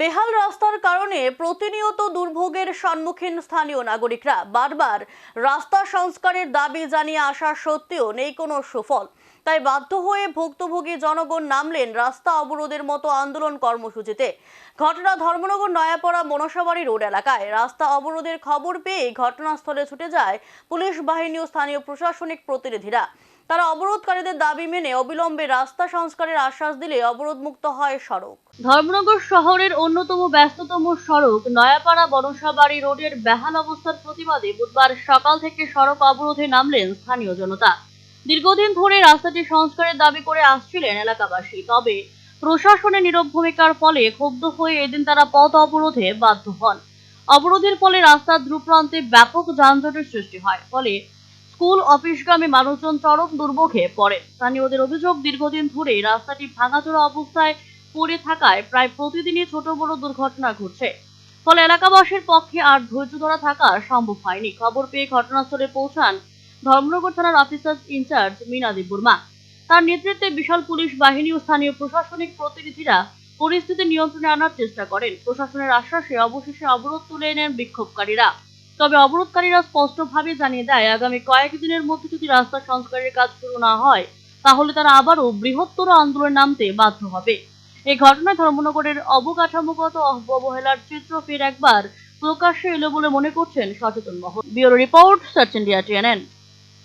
বেহাল রাস্তার কারণে প্রতিনিয়ত দুর্ভোগের সম্মুখীন স্থানীয় নাগরিকরা। বারবার রাস্তা সংস্কারের দাবি জানিয়ে আসা সত্ত্বেও নেই কোনো সুফল। তাই বাধ্য হয়ে ভুক্তভোগী জনগণ নামলেন রাস্তা অবরোধের মতো আন্দোলন কর্মসূচিতে। ঘটনা ধর্মনগর নয়াপাড়া মনসাবাড়ি রোড এলাকায়। রাস্তা অবরোধের খবর পেয়ে ঘটনাস্থলে ছুটে যায় পুলিশ বাহিনী ও স্থানীয় প্রশাসনিক প্রতিনিধিরা। তারা অবরোধকারীদের দাবি মেনে অবিলম্বে রাস্তা সংস্কারের আশ্বাস দিলে অবরোধমুক্ত হয় সড়ক। ধর্মনগর শহরের অন্যতম ব্যস্ততম সড়ক নয়াপাড়া বনসাবাড়ি রোডের বেহাল অবস্থার প্রতিবাদে বুধবার সকাল থেকে সড়ক অবরোধে নামলেন স্থানীয় জনতা। দীর্ঘদিন ধরে রাস্তাটি সংস্কারের দাবি করে আসছিলেন এলাকাবাসী, তবে প্রশাসনের নীরব ভূমিকার ফলে ক্ষুব্ধ হয়ে এদিন তারা পথ অবরোধে বাধ্য হন। অবরোধের ফলে রাস্তার দ্রুপ্রান্তে ব্যাপক যানজটের সৃষ্টি হয়, ফলে স্কুল অফিসগামী মানুষজন চরম দুর্ভোগে পড়ে। স্থানীয়দের অভিযোগ, দীর্ঘদিন ধরে রাস্তাটি ভাঙাচোরা অবস্থায় পড়ে থাকায় প্রায় প্রতিদিনই ছোট বড় দুর্ঘটনা ঘটছে। ফলে এলাকাবাসীর পক্ষে আর ধৈর্য ধরা থাকা সম্ভব হয়নি। খবর পেয়ে ঘটনাস্থলে পৌঁছান ধর্মনগর থানার অফিসার ইনচার্জ মিনাদি বুর্মা। তার নেতৃত্বে বিশাল পুলিশ বাহিনী ও স্থানীয় প্রশাসনিক প্রতিনিধিরা পরিস্থিতি নিয়ন্ত্রণে আনার চেষ্টা করেন। প্রশাসনের আশ্বাসে অবশেষে অবরোধ তুলে নেন বিক্ষোভকারীরা। তবে অবরোধকারীরা স্পষ্টভাবে জানিয়ে দেয়, আগামী কয়েকদিনের মধ্যে যদি রাস্তা সংস্কারের কাজ শুরু না হয়, তাহলে তারা আবারও বৃহত্তর আন্দোলন নামতে বাধ্য হবে। এই ঘটনায় ধর্মনগরের অবকাঠামোগত অবহেলার চিত্র ফের একবার প্রকাশ্যে এলো বলে মনে করছেন সচেতন মহল। Bureau report, search India, TNN.